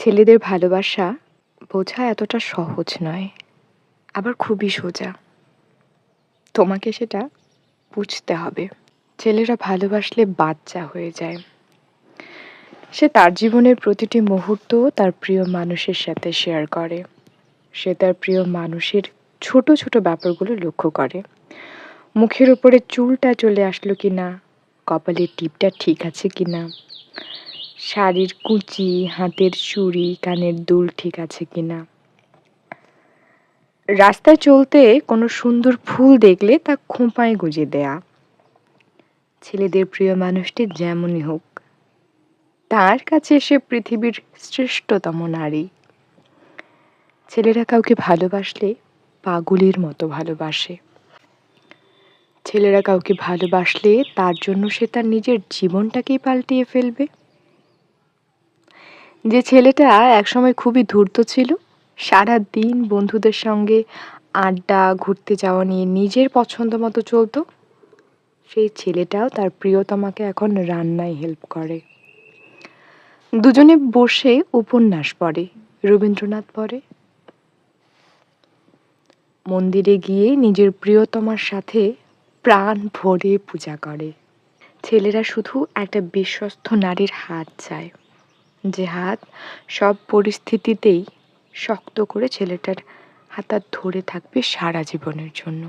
ছেলেদের ভালোবাসা বোঝা এতটা সহজ নয়, আবার খুবই সোজা। তোমাকে সেটা বুঝতে হবে। ছেলেরা ভালোবাসলে বাচ্চা হয়ে যায়। সে তার জীবনের প্রতিটি মুহূর্ত তার প্রিয় মানুষের সাথে শেয়ার করে। সে তার প্রিয় মানুষের ছোট ছোট ব্যাপারগুলো লক্ষ্য করে। মুখের উপরে চুলটা চলে আসলো কি না কপালের টিপটা ঠিক আছে কি না শাড়ির কুচি, হাতের চুড়ি কানের দুল ঠিক আছে কি না রাস্তায় চলতে কোনো সুন্দর ফুল দেখলে তা খোঁপায় গুজে দেয়া। ছেলেদের প্রিয় মানুষটি যেমনই হোক, তার কাছে সে পৃথিবীর শ্রেষ্ঠতম নারী। ছেলেরা কাউকে ভালোবাসলে পাগলের মতো ভালোবাসে। ছেলেরা কাউকে ভালোবাসলে তার জন্য সে তার নিজের জীবনটাকেই পাল্টিয়ে ফেলবে। যে ছেলেটা একসময় খুবই ধূর্ত ছিল সারা দিন বন্ধুদের সঙ্গে আড্ডা, ঘুরতে যাওয়া নিয়ে নিজের পছন্দ মতো চলতো, সেই ছেলেটাও তার প্রিয়তমাকে এখন রান্নায় হেল্প করে। দুজনে বসে উপন্যাস পড়ে, রবীন্দ্রনাথ পড়ে। মন্দিরে গিয়ে নিজের প্রিয়তমার সাথে প্রাণ ভরে পূজা করে। ছেলেরা শুধু একটা বিশ্বস্ত নারীর হাত চায়। যে হাত সব পরিস্থিতিতেই শক্ত করে ছেলেটার হাত আর ধরে থাকবে সারা জীবনের জন্য।